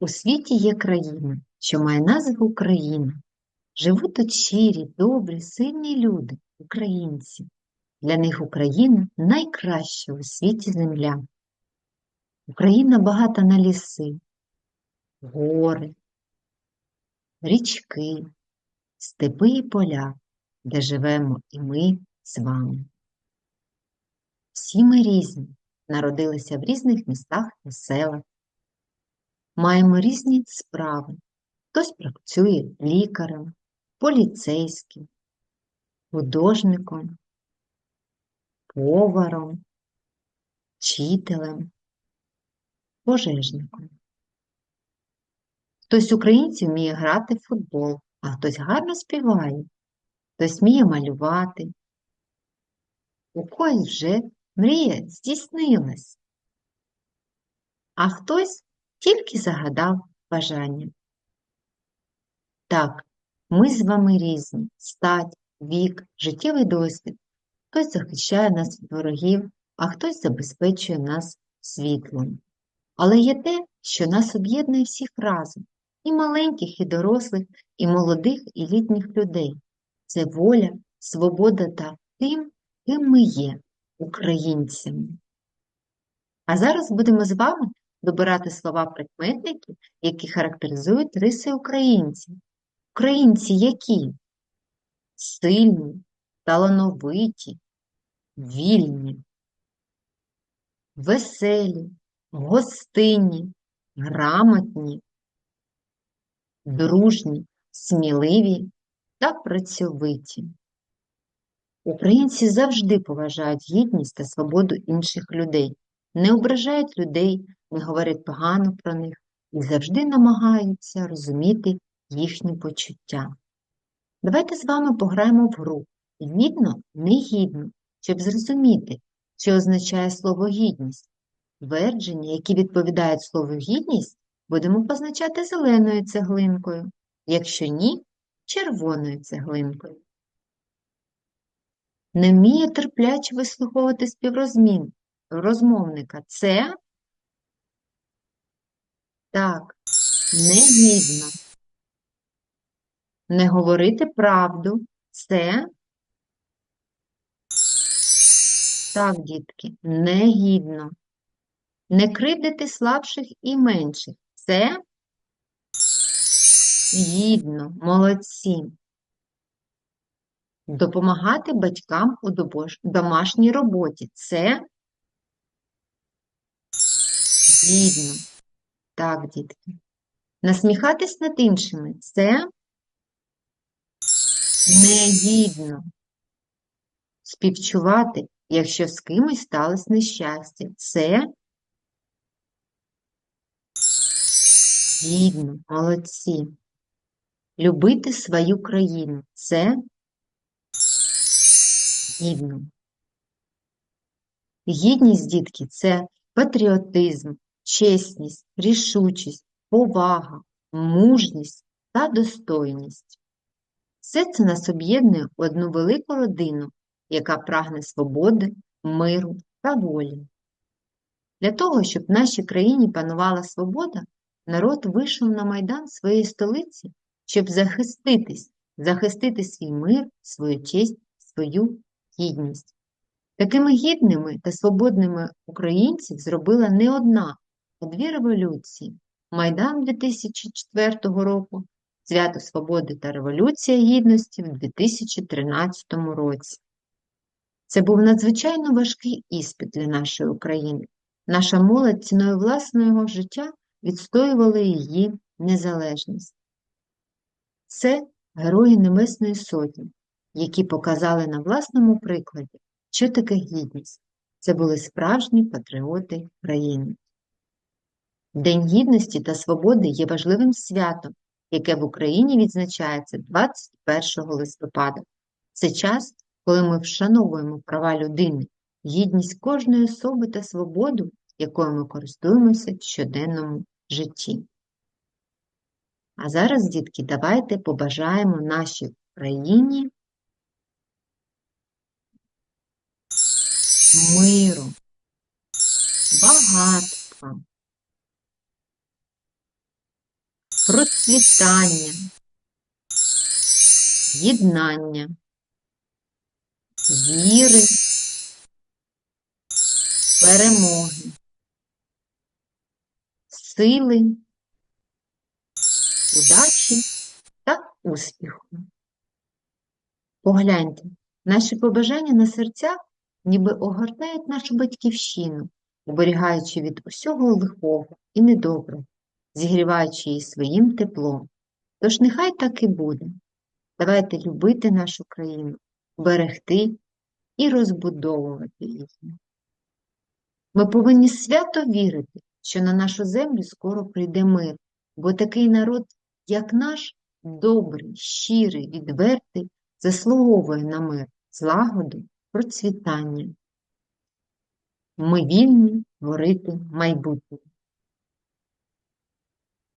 У світі є країна, що має назву Україна. Живуть тут щирі, добрі, сильні люди, українці. Для них Україна найкраща у світі земля. Україна багата на ліси, гори, річки, степи і поля, де живемо і ми з вами. Всі ми різні, народилися в різних містах та селах. Маємо різні справи. Хтось працює лікарем, поліцейським, художником, поваром, вчителем, пожежником. Хтось українців вміє грати в футбол, а хтось гарно співає, хтось вміє малювати. У когось вже мрія здійснилась, а хтось тільки загадав бажання. Так, ми з вами різні, стать, вік, життєвий досвід. Хтось захищає нас від ворогів, а хтось забезпечує нас світлом. Але є те, що нас об'єднує всіх разом, і маленьких, і дорослих, і молодих, і літніх людей. Це воля, свобода та тим, ким ми є, українцями. А зараз будемо з вами добирати слова прикметники, які характеризують риси українців. Українці які? Сильні, талановиті, вільні, веселі, гостинні, грамотні, дружні, сміливі та працьовиті. Українці завжди поважають гідність та свободу інших людей, не ображають людей, не говорять погано про них і завжди намагаються розуміти їхні почуття. Давайте з вами пограємо в гру гідно, негідно, щоб зрозуміти, що означає слово гідність. Твердження, які відповідають слову гідність, будемо позначати зеленою цеглинкою, якщо ні, червоною цеглинкою. Не вміє терпляче вислуховувати співрозмін розмовника. Це так, негідно. Не говорити правду. Це так, дітки, негідно. Не кривдити слабших і менших. Це гідно, молодці. Допомагати батькам у домашній роботі. Це гідно. Так, дітки. Насміхатись над іншими. Це негідно. Співчувати, якщо з кимось сталося нещастя. Це гідно, молодці. Любити свою країну. Це гідно. Гідність, дітки, це патріотизм, чесність, рішучість, повага, мужність та достойність. Все це нас об'єднує в одну велику родину, яка прагне свободи, миру та волі. Для того, щоб в нашій країні панувала свобода, народ вийшов на майдан своєї столиці, щоб захиститись, захистити свій мир, свою честь, свою гідність. Такими гідними та свободними українців зробила не одна, дві революції Майдан 2004 року, Свято Свободи та Революція Гідності в 2013 році. Це був надзвичайно важкий іспит для нашої України. Наша молодь ціною власного життя відстоювала її незалежність. Це герої Небесної Сотні, які показали на власному прикладі, що таке гідність. Це були справжні патріоти країни. День гідності та свободи є важливим святом, яке в Україні відзначається 21 листопада. Це час, коли ми вшановуємо права людини, гідність кожної особи та свободу, якою ми користуємося в щоденному житті. А зараз, дітки, давайте побажаємо нашій країні процвітання, єднання, віри, перемоги, сили, удачі та успіху. Погляньте, наші побажання на серцях ніби огортають нашу батьківщину, оберігаючи від усього лихого і недоброго, зігріваючи її своїм теплом. Тож нехай так і буде. Давайте любити нашу країну, берегти і розбудовувати її. Ми повинні свято вірити, що на нашу землю скоро прийде мир, бо такий народ, як наш, добрий, щирий, відвертий, заслуговує на мир, злагоду, процвітання. Ми вільні творити майбутнє.